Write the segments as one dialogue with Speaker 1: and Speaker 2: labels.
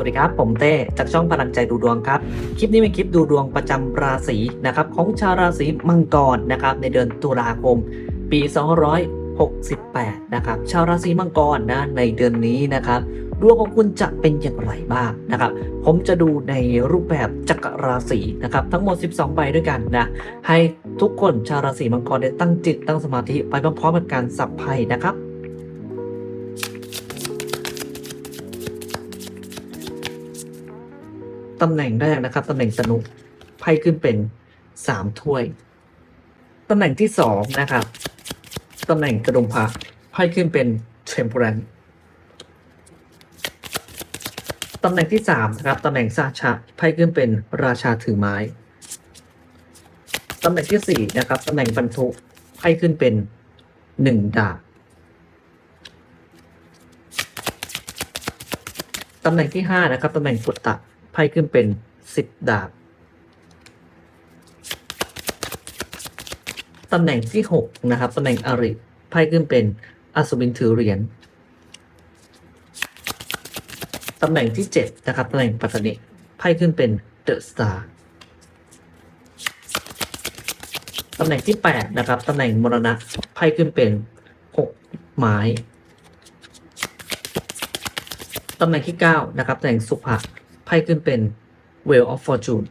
Speaker 1: วัสดีครับ ผมเต้จากช่องพลังใจดูดวงครับ คลิปนี้เป็นคลิปดูดวงประจำราศีนะครับของชาวราศีมังกรนะครับในเดือนตุลาคม ปี 268 นะครับชาวราศีมังกรนะในเดือนนี้นะครับดวงของคุณจะเป็นอย่างไรบ้างนะครับ ผมจะดูในรูปแบบจักรราศีนะครับ ทั้งหมด 12 ใบด้วยกันนะให้ทุกคนชาวราศีมังกรได้ตั้งจิตตั้งสมาธิไปพร้อมๆกับการสับไพ่นะครับ ตำแหน่งแรกนะครับตำแหน่งสนุกไพ่ขึ้นเป็นสามถ้วยตำแหน่งที่สองนะครับตำแหน่งกระดุมพระไพ่ขึ้นเป็นเทมเพลนตำแหน่งที่สามนะครับตำแหน่งซาชะไพ่ขึ้นเป็นราชาถือไม้ตำแหน่งที่สี่นะครับตำแหน่งบรรทุกไพ่ขึ้นเป็นหนึ่งดาบตำแหน่งที่ห้านะครับตำแหน่งฟุตตะ ไพ่ขึ้นเป็นสิบดาบตำแหน่งที่หกนะครับ ตำแหน่งอริไพ่ขึ้นเป็นอัศวินถือเหรียญตำแหน่งที่เจ็ดนะครับ ตำแหน่งปัตตานีไพ่ขึ้นเป็นเดอะสตาร์ตำแหน่งที่แปดนะครับ ตำแหน่งมรณะไพ่ขึ้นเป็นหกไม้ ตำแหน่งที่เก้านะครับ ตำแหน่งสุภะไพ่ขึ้นเป็น Wheel of Fortune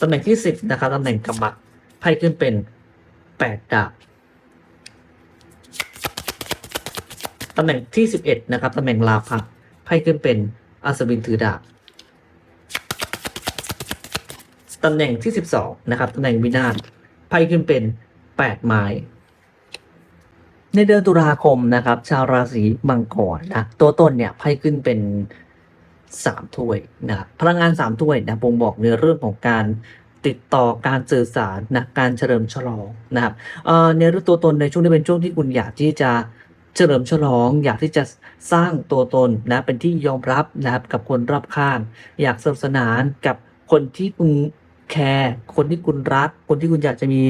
Speaker 1: ตำแหน่งที่ 10 นะครับตำแหน่งกำมัดไพ่ขึ้นเป็น 8 ดาบตำแหน่งที่ 11 นะครับตำแหน่งลาภะไพ่ขึ้นเป็นอัศวินถือดาบตำแหน่งที่ 12 นะครับตำแหน่งวินาศไพ่ขึ้นเป็น 8 ไม้ ในเดือนตุลาคมนะครับ ชาวราศีมังกรนะตัวต้นเนี่ยไพ่ขึ้นเป็นสามถ้วยนะครับพลังงานสามถ้วยนะบ่งบอกในเรื่องของการติดต่อการสื่อสารนะการเฉลิมฉลองนะครับเอ่อในเรื่องตัวตนในช่วงนี้เป็นช่วงที่คุณอยากที่จะเฉลิมฉลองอยากที่จะสร้างตัวตนนะเป็นที่ยอมรับนะครับกับคนรอบข้าง อยากสนุกสนานกับคนที่คุณ แคร์คนที่คุณรัก คนที่คุณอยากจะมี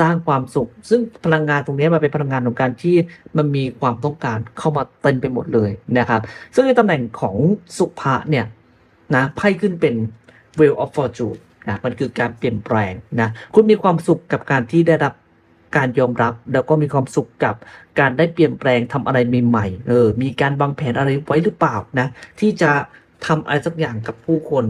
Speaker 1: สร้างความสุข ซึ่งพลังงานตรงนี้มันเป็นพลังงานของการที่มันมีความต้องการเข้ามาเต็มไปหมดเลยนะครับ ซึ่งในตำแหน่งของสุภะเนี่ยนะไพ่ขึ้นเป็น Wheel of Fortune นะมันคือการเปลี่ยนแปลงนะคุณมีความสุขกับการที่ได้รับการยอมรับ แล้วก็มีความสุขกับการได้เปลี่ยนแปลงทำอะไรใหม่ๆเออมีการวางแผนอะไรไว้หรือเปล่านะที่จะ ทำอะไรสักอย่างกับผู้คน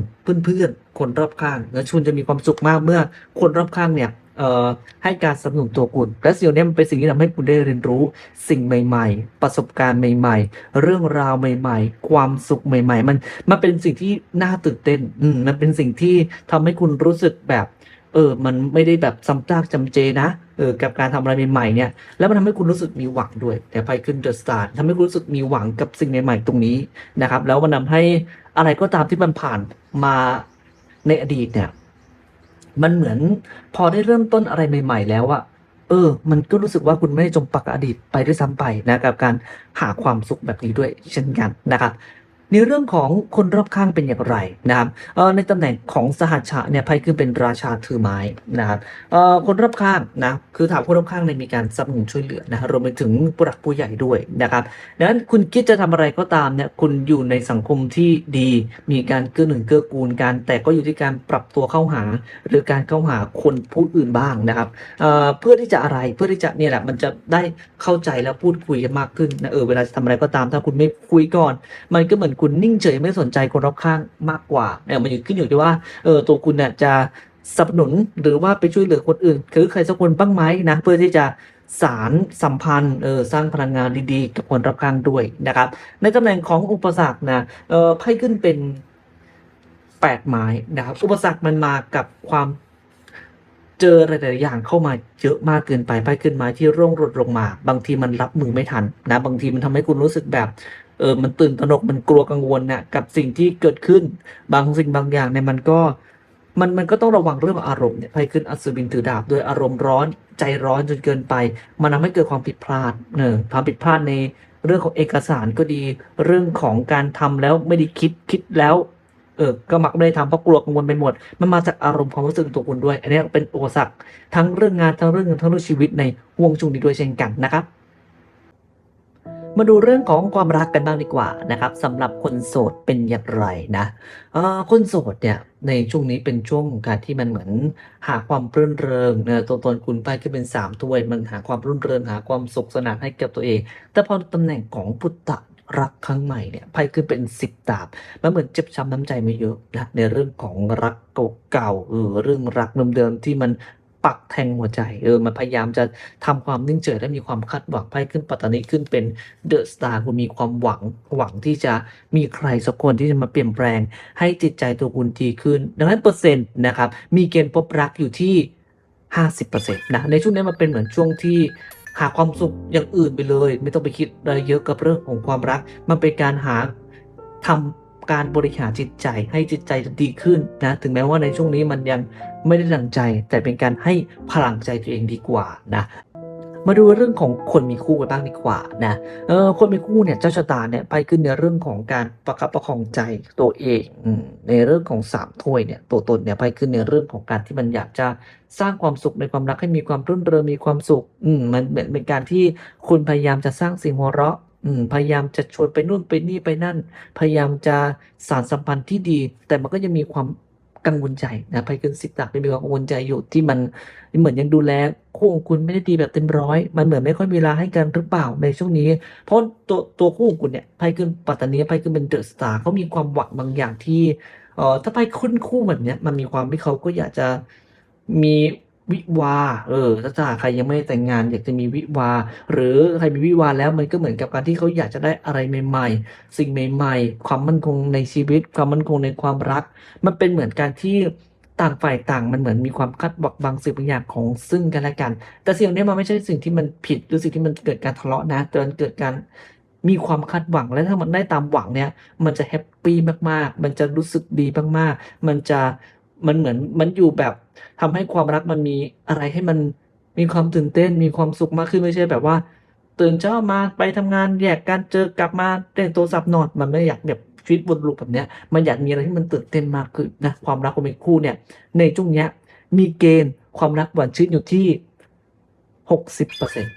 Speaker 1: เพื่อนๆ คนรอบข้าง แล้วชุนจะมีความสุขมากเมื่อคนรอบข้างเนี่ยเอ่อให้การสนับสนุนตัวคุณและสิ่งนี้มันเป็นสิ่งที่ทำให้คุณได้เรียนรู้สิ่งใหม่ ๆ ประสบการณ์ใหม่ ๆ เรื่องราวใหม่ ๆ ความสุขใหม่ ๆ มันมันเป็นสิ่งที่น่าตื่นเต้นอืมมันเป็นสิ่งที่ทำให้คุณรู้สึกแบบ เออ มันไม่ได้แบบซ้ำซากจำเจนะเออกับการทำอะไรใหม่ๆเนี่ย แล้วมันทำให้คุณรู้สึกมีหวังด้วย แต่ไปขึ้นเดอะสตาร์ทำให้คุณรู้สึกมีหวังกับสิ่งใหม่ๆตรงนี้นะครับ แล้วมันทาให้อะไรก็ตามที่มันผ่านมาในอดีตเนี่ย มันเหมือนพอได้เริ่มต้นอะไรใหม่ ๆ แล้วอะเออ มันก็รู้สึกว่าคุณไม่ได้จมปักอดีตไปด้วยซ้ำไปนะกับการหาความสุขแบบนี้ด้วยเช่นกันนะครับ ในเรื่องของคนรอบข้างเป็นอย่างไรนะครับในตำแหน่งของสหัชชะเนี่ยไพ่ขึ้นเป็นราชาถือไม้นะครับคนรอบข้างนะคือถามคนรอบข้างเนี่ยมีการสนับสนุนช่วยเหลือนะรวมไปถึงผู้หลักผู้ใหญ่ด้วยนะครับดังนั้นคุณคิดจะทำอะไรก็ตามเนี่ยคุณอยู่ในสังคมที่ดี มีการเกื้อหนุนเกื้อกูลกันแต่ก็อยู่ที่การปรับตัวเข้าหา หรือการเข้าหาคนผู้อื่นบ้างนะครับเเพื่อที่จะอะไรเพื่อที่จะเนี่ยแหละมันจะได้เข้าใจแล้วพูดคุยกันมากขึ้นนะเออเวลาจะทำอะไรก็ตาม ถ้าคุณไม่คุยก่อน มันก็เหมือนคุณนิ่งเฉยไม่สนใจคนรอบข้างมากกว่าเนี่ยมันอยู่ขึ้นอยู่ที่ว่าเออตัวคุณเนี่ยจะสนับสนุนหรือว่าไปช่วยเหลือคนอื่น คือใครสักคนบ้างไหมนะเพื่อที่จะสารสัมพันธ์เออสร้างพลังงานดีๆ กับคนรอบข้างด้วยนะครับ ในตำแหน่งของอุปสรรคนะเออไพ่ขึ้นเป็นแปดไม้นะครับอุปสรรคมันมากับความเจออะไรหลายๆอย่างเข้ามาเยอะมากเกินไปไพ่ขึ้นไม้ที่ร่วงหล่นลงมา บางทีมันรับมือไม่ทันนะบางทีมันทำให้คุณรู้สึกแบบ เออมันตื่นตระหนกมันกลัวกังวลเนี่ยกับสิ่งที่เกิดขึ้นบางสิ่งบางอย่างเนี่ยมันก็มันมันก็ต้องระวังเรื่องอารมณ์เนี่ยไพ่ขึ้นอัศวินถือดาบด้วยอารมณ์ร้อนใจร้อนจนเกินไป มันทำให้เกิดความผิดพลาดเนอความผิดพลาดในเรื่องของเอกสารก็ดี เรื่องของการทำแล้วไม่ได้คิดคิดแล้วเออก็มักไม่ได้ทำเพราะกลัวกังวลไปหมด มันมาจากอารมณ์ความรู้สึกตัวคุณด้วย อันนี้เป็นอุปสรรคทั้งเรื่องงานทั้งเรื่องเงินทั้งเรื่องชีวิตในวงช่งนี้ด้วยเช่นกันนะครับ มาดูเรื่องของความรักกันบ้างดีกว่านะครับสำหรับคนโสดเป็นอย่างไรนะเอ่อคนโสดเนี่ยในช่วงนี้เป็นช่วงของการที่มันเหมือนหาความรื่นเริงเนอะตัวตนคุณไปขึ้นเป็นสามถ้วยมันหาความรื่นเริงหาความสุขสนานให้กับตัวเอง แต่พอตำแหน่งของพุทธรักครั้งใหม่เนี่ยไพ่ขึ้นเป็นสิบดาบมันเหมือนเจ็บช้ำน้ำใจไม่เยอะนะในเรื่องของรักเก่าๆเออเรื่องรักเดิมๆที่มัน ปักแทงหัวใจเออมันพยายามจะทำความนิ่งเฉยและมีความคาดหวังไพ่ขึ้นปัตตานีขึ้นเป็นเดอะสตาร์คุณมีความหวังหวังที่จะมีใครสักคนที่จะมาเปลี่ยนแปลง ให้จิตใจตัวคุณดีขึ้น ดังนั้นเปอร์เซ็นต์นะครับมีเกณฑ์พบรักอยู่ที่ 50%นะในช่วงนี้มันเป็นเหมือนช่วงที่หาความสุขอย่างอื่นไปเลย ไม่ต้องไปคิดอะไรเยอะกับเรื่องของความรัก มันเป็นการหาทำ การบริหารจิตใจให้จิตใจดีขึ้นนะถึงแม้ว่าในช่วงนี้มันยังไม่ได้ดังใจ แต่เป็นการให้พลังใจตัวเองดีกว่านะมาดูเรื่องของคนมีคู่กันบ้างดีกว่านะเออคนมีคู่เนี่ยเจ้าชะตาเนี่ยไปขึ้นในเรื่องของการประคับประคองใจตัวเองในเรื่องของสามถ้วยเนี่ยตัวตนเนี่ยไปขึ้นในเรื่องของการที่มันอยากจะสร้างความสุขในความรักให้มีความรื่นเริงมีความสุข อืมมันเป็นเป็นการที่คุณพยายามจะสร้างสิ่งหัวเราะ พยายามจะชวนไปนู่นไปนี่ไปนั่น พยายามจะสานสัมพันธ์ที่ดี แต่มันก็ยังมีความกังวลใจนะไปขึ้นสิบดักมีความกังวลใจอยู่ที่มันเหมือนยังดูแลคู่ของคุณไม่ได้ดีแบบเต็มร้อยมันเหมือนไม่ค่อยมีเวลาให้กันหรือเปล่าในช่วงนี้ เพราะตัวตัวคู่ของคุณเนี่ยไพ่ขึ้นปัตตานีไพ่ขึ้นเป็นเดอะสตาร์เขามีความหวังบางอย่างที่เอ่อถ้าไพคุ้นคู่แบบเนี้ยมันมีความที่เขาก็อยากจะมี วิวา เออ ถ้าถ้าใครยังไม่แต่งงานอยากจะมีวิวา หรือใครมีวิวาแล้วมันก็เหมือนกับการที่เขาอยากจะได้อะไรใหม่ ๆ สิ่งใหม่ ๆ ความมั่นคงในชีวิต ความมั่นคงในความรัก มันเป็นเหมือนการที่ต่างฝ่ายต่างมันเหมือนมีความคาดหวังบางสิ่งบางอย่างของซึ่งกันและกัน แต่สิ่งนี้มันไม่ใช่สิ่งที่มันผิดหรือสิ่งที่มันเกิดการทะเลาะนะ แต่มันเกิดการมีความคาดหวังและถ้ามันได้ตามหวังเนี่ย มันจะแฮปปี้มากๆ มันจะรู้สึกดีมากๆ มันจะ มันเหมือนมันอยู่แบบทำให้ความรักมันมีอะไรให้มันมีความตื่นเต้นมีความสุขมากขึ้นไม่ใช่แบบว่า ตื่นเช้ามาไปทำงานแยกกันเจอกลับมาเล่นโทรศัพท์นอนมันไม่อยากแบบชีวิตวนลูปแบบเนี้ยมันอยากมีอะไรที่มันตื่นเต้นมากขึ้นนะความรักของเป็นคู่เนี่ย ในช่วงเนี้ยมีเกณฑ์ความรักหวานชื่นอยู่ที่หกสิบเปอร์เซ็นต์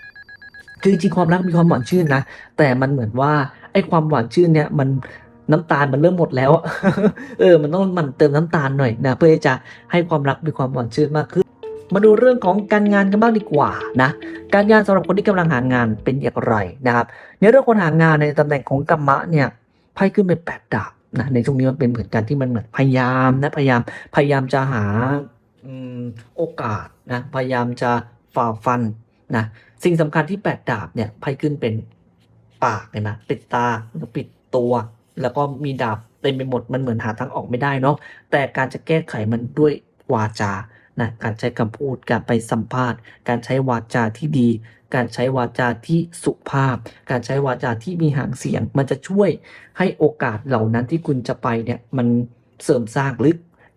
Speaker 1: คือจริงความรักมีความหวานชื่นนะแต่มันเหมือนว่าไอ้ความหวานชื่นเนี่ยมัน น้ำตาลมันเริ่มหมดแล้วเออมันต้องมันเติมน้ำตาลหน่อยนะเพื่อจะให้ความรักมีความหวานชื่นมากขึ้นมาดูเรื่องของการงานกันบ้างดีกว่านะการงานสำหรับคนที่กำลังหางานเป็นอย่างไรนะครับในเรื่องคนหางานในตำแหน่งของกรรมะเนี่ยไพ่ขึ้นเป็นแปดดาบนะในช่วงนี้มันเป็นเหมือนกันที่มันเหมือนพยายามนะพยายามพยายามจะหาโอกาสนะพยายามจะฝ่าฟันนะสิ่งสำคัญที่แปดดาบเนี่ยไพ่ขึ้นเป็นปากเห็นไหมปิดตาปิดตัว แล้วก็มีดาบเต็มไปหมดมันเหมือนหาทางออกไม่ได้เนาะแต่การจะแก้ไขมันด้วยวาจานะการใช้คำพูดการไปสัมภาษณ์ การใช้วาจาที่ดี การใช้วาจาที่สุภาพ การใช้วาจาที่มีหางเสียง มันจะช่วยให้โอกาสเหล่านั้นที่คุณจะไปเนี่ยมันเสริมสร้างหรือ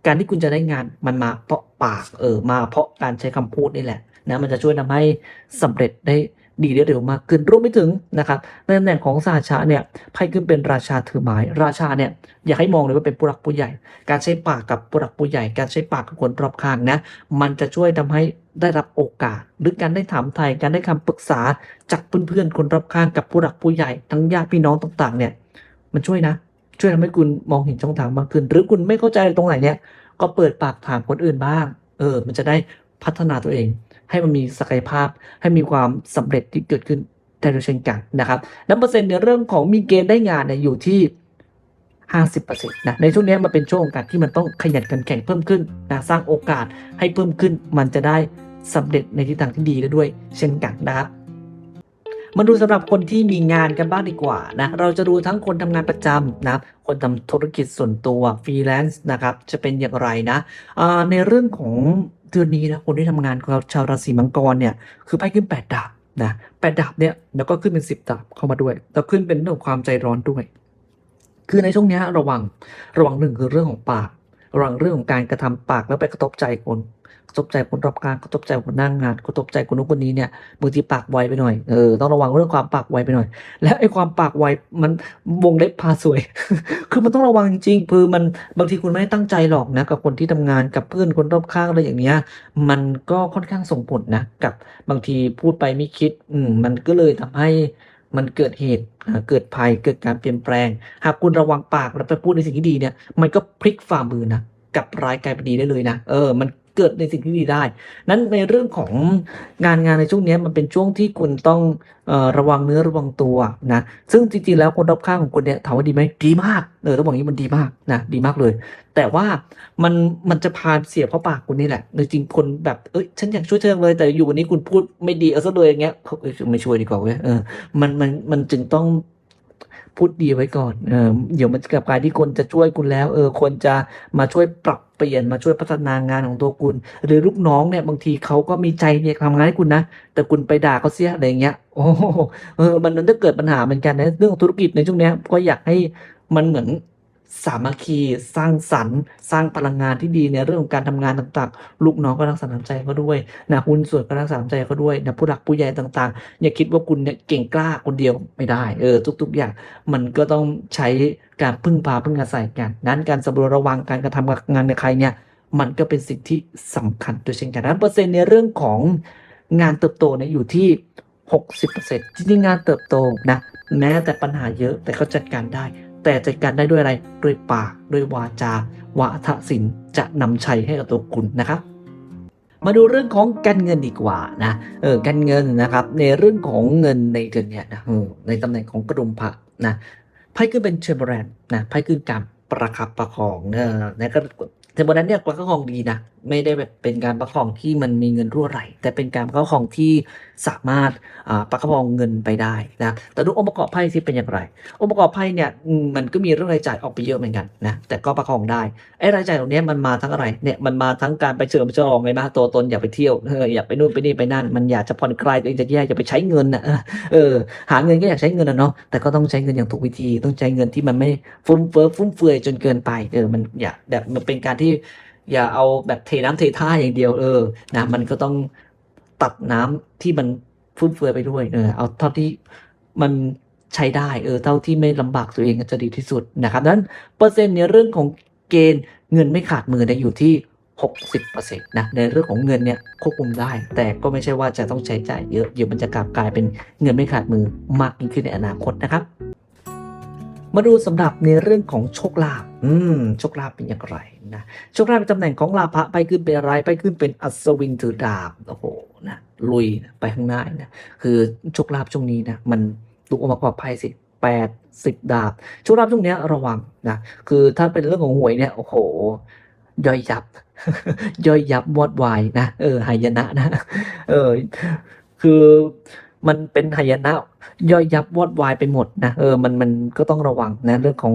Speaker 1: การที่คุณจะได้งานมันมาเพราะปากเออมาเพราะการใช้คำพูดนี่แหละนะมันจะช่วยทำให้สำเร็จได้ ดีได้เร็วมากขึ้นรวมไปถึงนะครับในตำแหน่งของสาชะเนี่ยไพ่ขึ้นเป็นราชาถือไม้ราชาเนี่ยอยากให้มองเลยว่าเป็นผู้รักผู้ใหญ่ การใช้ปากกับผู้รักผู้ใหญ่ การใช้ปากกับคนรอบข้างนะมันจะช่วยทำให้ได้รับโอกาส หรือการได้ถามไทยการได้คำปรึกษาจากเพื่อนๆคนรอบข้างกับผู้หลักผู้ใหญ่ ทั้งญาติพี่น้องต่างๆเนี่ยมันช่วยนะ ช่วยทำให้คุณมองเห็นช่องทางมากขึ้น หรือคุณไม่เข้าใจตรงไหนเนี่ยก็เปิดปากถามคนอื่นบ้าง เออ มันจะได้พัฒนาตัวเอง ให้มันมีศักยภาพ ให้มีความสำเร็จที่เกิดขึ้นได้ด้วยเช่นกันนะครับและเปอร์เซ็นต์ในเรื่องของมีเกณฑ์ได้งานเนี่ยอยู่ที่50%นะในช่วงนี้มันเป็นช่วงกาสที่มันต้องขยันกันแข่งเพิ่มขึ้นนะสร้างโอกาสให้เพิ่มขึ้น มันจะได้สำเร็จในทิศทางที่ดีได้ด้วย เช่นกันนะครับมาดูสำหรับคนที่มีงานกันบ้างดีกว่านะเราจะดูทั้งคนทำงานประจำนะครับคนทำธุรกิจส่วนตัวฟรีแลนซ์นะครับจะเป็นอย่างไรนะในเรื่องของ เดือนนี้นะคนที่ทำงานของชาวราศีมังกรเนี่ยคือไปขึ้นแปดดาบนะแปดดาบเนี่ยแล้วก็ขึ้นเป็นสิบดาบเข้ามาด้วยแล้วขึ้นเป็นเรื่องความใจร้อนด้วย คือในช่วงนี้ระวังระวังหนึ่งคือเรื่องของปาก ระวังเรื่องของการกระทำปากแล้วไปกระทบใจคนกระทบใจคนรอบข้างกระทบใจคนนั่งงานกระทบใจคนนู้นคนนี้เนี่ยบางทีปากไวไปหน่อยเออต้องระวังเรื่องความปากไวไปหน่อย และไอ้ความปากไวมันวงเล็บพาสวย คือมันต้องระวังจริงๆคือมันบางทีคุณไม่ได้ตั้งใจหรอกนะกับคนที่ทำงานกับเพื่อนคนรอบข้างอะไรอย่างเงี้ยมันก็ค่อนข้างส่งผลนะกับบางทีพูดไปไม่คิดอืมมันก็เลยทำให้ มันเกิดเหตุเกิดภัยเกิดการเปลี่ยนแปลง หากคุณระวังปากแล้วไปพูดในสิ่งที่ดีเนี่ย มันก็พลิกฝ่ามือนะกับร้ายกลายเป็นดีได้เลยนะ เออ มัน เกิดในสิ่งที่ดีได้ นั้นในเรื่องของงานงานในช่วงนี้มันเป็นช่วงที่คุณต้องออระวังเนื้อระวังตัวนะ ซึ่งจริงๆแล้วคนรอบข้างของคุณเนี่ยถามว่าดีไหมดีมากเออต้องบอกงนี้มันดีมากนะดีมากเลย แต่ว่ามันมันจะพาเสียเพราะปากคุณนี่แหละจริงๆคนแบบเอ้ยฉันอยากช่วยเธอเลย แต่อยู่วันนี้คุณพูดไม่ดีเอาซะเลยอย่างเงี้ยเอ้ยไม่ช่วยดีกว่าเว้ยเออมันมันมันจึงต้อง พูดดีไว้ก่อนเออเดี๋ยวมันจะกลับกลายที่คนจะช่วยคุณแล้ว เออคนจะมาช่วยปรับเปลี่ยนมาช่วยพัฒนางานของตัวคุณ หรือลูกน้องเนี่ยบางทีเขาก็มีใจเนี่ยทำงานให้คุณนะแต่คุณไปด่าเขาเสียอะไรอย่างเงี้ยโอ้เออมันมันจะเกิดปัญหาเหมือนกันนะเรื่องธุรกิจในช่วงนี้ก็อยากให้มันเหมือน สามัคคีสร้างสรรค์ สร้างพลังงานที่ดีในเรื่องของการทำงานต่างๆ ลูกน้องก็รักษาน้ำใจเขาด้วยนะหุ้นส่วนก็รักษาน้ำใจเขาด้วยนะผู้หลักผู้ใหญ่ต่างๆ อย่าคิดว่าคุณเนี่ยเก่งกล้าคนเดียวไม่ได้เออทุก ๆ อย่างมันก็ต้องใช้การพึ่งพาพึ่งอาศัยกัน นั้นการสำรวจระวังการกระทำกับงานในใครเนี่ยมันก็เป็นสิ่งที่สำคัญโดยเช่นกันนั้นเปอร์เซ็นต์ในเรื่องของงานเติบโตเนี่ยอยู่ที่ 60%จริงๆงานเติบโตนะแม้แต่ปัญหาเยอะแต่เขาจัดการได้ แต่จัดการได้ด้วยอะไรด้วยปากด้วยวาจาวาทศิลป์จะนำชัยให้กับตัวคุณนะครับมาดูเรื่องของการเงินดีกว่านะเออการเงินนะครับ ในเรื่องของเงินในเดือนเนี้ยนะในตำแหน่งของกระดุมพระนะไพ่ขึ้นเป็นเชมเบอร์แรนนะไพ่ขึ้นการประคับประคองเนอในก็ เชมเบอร์แรนเนี่ยประคับปรองดีนะ ไม่ได้แบบเป็นการประคองที่มันมีเงินรั่วไหล แต่เป็นการประคับปรองที่สามารถประครองเงินไปได้นะแต่ดูองค์ประกอบไพ่ที่เป็นอย่างไร องค์ประกอบไพ่เนี่ยมันก็มีเรื่องรายจ่ายออกไปเยอะเหมือนกันนะแต่ก็ประคองได้ไอ้รายจ่ายตรงนี้มันมาทั้งอะไรเนี่ยมันมาทั้งการไปเฉลิมฉลองไงบ้างตัวตนอยากไปเที่ยวเอออยากไปนู่นไปนี่ไปนั่น มันอยากจะผ่อนคลายตัวเองจะแย่อยากไปใช้เงินนะเออเออหาเงินก็อยากใช้เงินนะเนาะแต่ก็ต้องใช้เงินอย่างถูกวิธี ต้องใช้เงินที่มันไม่ฟุ่มเฟือยฟุ่มเฟือยจนเกินไปเออมันอย่าแบบมันเป็นการที่อย่าเอาแบบเทน้ำเทท่าอย่างเดียวเออนะมันก็ต้องตัดน้ำที่มันฟุ่มเฟือยไปด้วยเออเอาเท่าที่มันใช้ได้เออเท่าที่ไม่ลำบากตัวเองก็จะดีที่สุดนะครับดังนั้นเปอร์เซ็นต์ในเรื่องของเกณฑ์เงินไม่ขาดมือเนี่ยอยู่ที่ 60%นะในเรื่องของเงินเนี่ยควบคุมได้ แต่ก็ไม่ใช่ว่าจะต้องใช้จ่ายเยอะเดี๋ยวมันจะกลับกลายเป็นเงินไม่ขาดมือมากยิ่งขึ้นในอนาคตนะครับ มาดูสำหรับในเรื่องของโชคลาภอืมโชคลาภเป็นอย่างไรนะโชคลาภเป็นตำแหน่งของลาภะไปขึ้นเป็นอะไรไปขึ้นเป็นอัศวินถือดาบโอ้โหนะลุยนะไปข้างหน้านะคือโชคลาภช่วงนี้นะมันดูองค์ประกอบไพ่สิแปดสิบดาบโชคลาภช่วงนี้ระวังนะคือถ้าเป็นเรื่องของหวยเนี่ยโอ้โหย่อยยับ ย่อยยับวอดวายนะเออหายนะนะ เออ คือ มันเป็นหายนะย่อยยับวอดวายไปหมดนะเออมันมันก็ต้องระวังนะเรื่องของ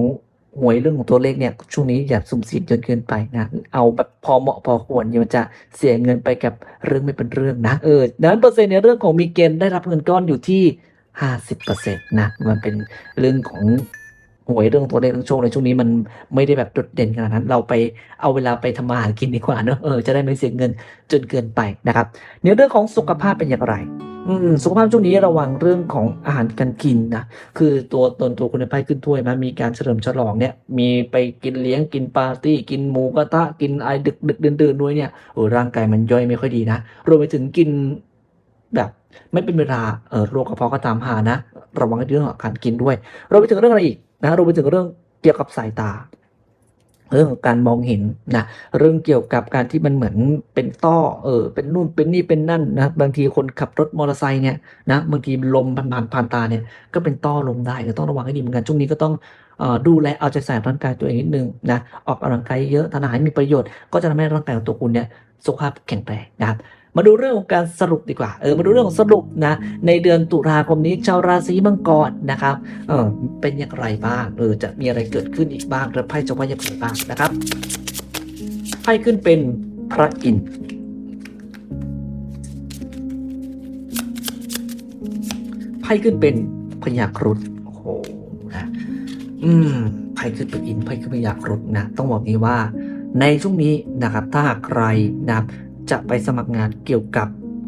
Speaker 1: หวยเรื่องของตัวเลขเนี่ยช่วงนี้อย่าสุ่มเสี่ยงจนเกินไปนะเอาแบบพอเหมาะพอควรอย่ามันจะเสียเงินไปกับเรื่องไม่เป็นเรื่องนะเออดังนั้นเปอร์เซ็นต์ในเรื่องของมีเกณฑ์ได้รับเงินก้อนอยู่ที่ห้าสิบเปอร์เซ็นต์นะมันเป็นเรื่องของหวยเรื่องตัวเลขเรื่องโชคในช่วงนี้มันไม่ได้แบบโดดเด่นขนาดนั้น เราไปเอาเวลาไปทำมาหากินดีกว่าเนอะเออจะได้ไม่เสียเงินจนเกินไปนะครับในเรื่องของสุขภาพเป็นอย่างไร อืมสุขภาพช่วงนี้ระวังเรื่องของอาหารการกินนะคือตัวตนตัวคุณในไพ่ขึ้นถ้วยมันมีการเฉลิมฉลองเนี่ย มีไปกินเลี้ยงกินปาร์ตี้ กินหมูกระทะกินไอดึกดึกดื่นดื่นๆด้วยเนี่ยโอ้ร่างกายมันย่อยไม่ค่อยดีนะรวมไปถึงกินแบบไม่เป็นเวลาเออโรคกระเพาะก็ตามหานะ ระวังเรื่องของการกินด้วยรวมไปถึงเรื่องอะไรอีกนะรวมไปถึงเรื่องเกี่ยวกับสายตา เรื่องของการมองเห็นนะเรื่องเกี่ยวกับการที่มันเหมือนเป็นต้อเออเป็นนู่นเป็นนี่เป็นนั่นนะบางทีคนขับรถมอเตอร์ไซค์เนี่ยนะบางทีลมผ่านผ่านผ่านตาเนี่ยก็เป็นต้อลมได้ก็ต้องระวังให้ดีเหมือนกันช่วงนี้ก็ต้องออดูแลเอาใจใส่ร่างกายตัวเองนิดนึงนะออกกำลังกายเยอะทานอาหารมีประโยชน์ก็จะทำให้ร่างกายของตัวคุณเนี่ยสุขภาพแข็งแรงนะครับ มาดูเรื่องของการสรุปดีกว่า เออ มาดูเรื่องของสรุปนะ ในเดือนตุลาคมนี้ชาวราศีมังกรนะครับ เออ เป็นอย่างไรบ้าง เออ จะมีอะไรเกิดขึ้นอีกบ้างแล้วไพ่จะว่าอย่างไรบ้างนะครับ ไพ่ขึ้นเป็นพระอินทร์ไพ่ขึ้นเป็นพญาครุฑโอ้โห นะ อืม ไพ่ขึ้นเป็นอินทร์ไพ่ขึ้นพญาครุฑนะ ต้องบอกนี้ว่าในช่วงนี้นะครับถ้าหากใครนะครับ จะไปสมัครงานเกี่ยวกับ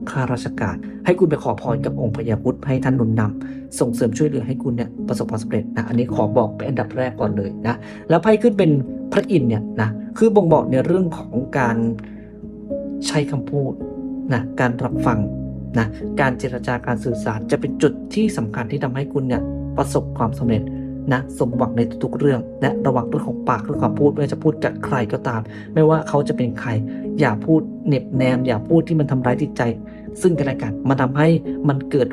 Speaker 1: ข้าราชการ ให้คุณไปขอพรกับองค์พญาพุทธให้ท่านหนุนนำส่งเสริมช่วยเหลือให้คุณเนี่ยประสบความสำเร็จนะอันนี้ขอบอกเป็นอันดับแรกก่อนเลยนะแล้วไพ่ขึ้นเป็นพระอินทร์เนี่ยนะคือบ่งบอกในเรื่องของการใช้คำพูดนะการรับฟังนะการเจรจาการสื่อสารจะเป็นจุดที่สำคัญที่ทำให้คุณเนี่ยประสบความสำเร็จ นะสมหวังในทุกๆเรื่อง และระวังเรื่องของปากเรื่องของพูดไม่ว่าจะพูดกับใครก็ตาม ไม่ว่าเขาจะเป็นใคร อย่าพูดเหน็บแนม อย่าพูดที่มันทำร้ายจิตใจ ซึ่งกันและกันมันทำให้มันเกิด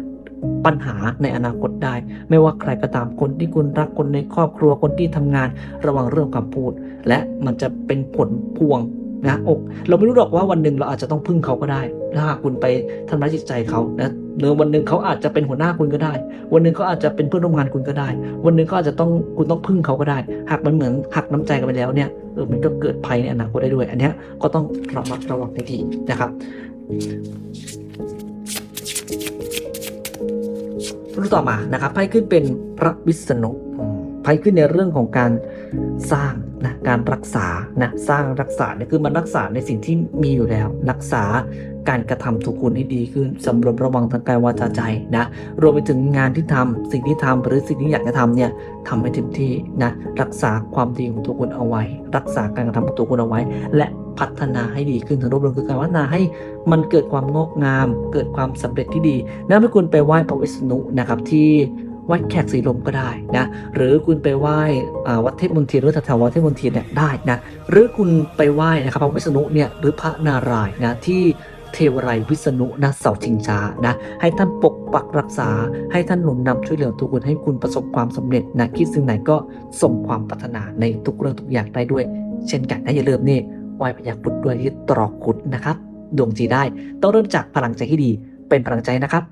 Speaker 1: ปัญหาในอนาคตได้ ไม่ว่าใครก็ตามคนที่คุณรักคนในครอบครัวคนที่ทำงาน ระวังเรื่องคำพูด และมันจะเป็นผลพวงนะอกเราไม่รู้หรอกว่าวันหนึ่งเราอาจจะต้องพึ่งเขาก็ได้ถ้าหากคุณไปทำร้ายจิตใจเขานะ หรือวันหนึ่งเขาอาจจะเป็นหัวหน้าคุณก็ได้ วันหนึ่งเขาอาจจะเป็นเพื่อนร่วมงานคุณก็ได้ วันหนึ่งเขาอาจจะต้องคุณต้องพึ่งเขาก็ได้ หากมันเหมือนหักน้ำใจกันไปแล้วเนี่ยเออมันก็เกิดภัยในอนาคตได้ด้วย อันนี้ก็ต้องระมัดระวังให้ดีนะครับรุ่นต่อมานะครับไพ่ขึ้นเป็นพระวิษณุไพ่ขึ้นในเรื่องของการสร้างนะการรักษานะสร้างรักษาเนี่ยคือมันรักษาในสิ่งที่มีอยู่แล้ว รักษา การกระทำถูกคุณให้ดีขึ้นสำรวมระวังทางกายวาจาใจนะรวมไปถึงงานที่ทำสิ่งที่ทำหรือสิ่งที่อยากจะทำเนี่ยทำให้เต็มที่นะรักษาความดีของตัวคุณเอาไว้ รักษาการกระทำของตัวคุณเอาไว้ และพัฒนาให้ดีขึ้นถึงรวบรวมคือการพัฒนาให้มันเกิดความงอกงาม เกิดความสำเร็จที่ดีนั่นไม่คุณไปไหว้พระวิษณุนะครับที่วัดแขกสีลมก็ได้นะหรือคุณไปไหว้วัดเทพมนเทียนหรือแถววัดเทพมนเทียนเนี่ยได้นะหรือคุณไปไหว้นะครับพระวิษณุเนี่ยหรือพระนารายณ์นะที่ เทวไรวิษณุนะเสาชิงช้านะให้ท่านปกปักรักษา ให้ท่านหนุนนำช่วยเหลือทุกคนให้คุณประสบความสำเร็จนะคิดสิ่งไหนก็สมความปรารถนาในทุกเรื่องทุกอย่างได้ด้วย เช่นกันนะอย่าลืมนี่ไหวพยาครุดด้วยที่ตรอกขุดนะครับดวงจีได้ ต้องเริ่มจากพลังใจที่ดีเป็นพลังใจนะครับ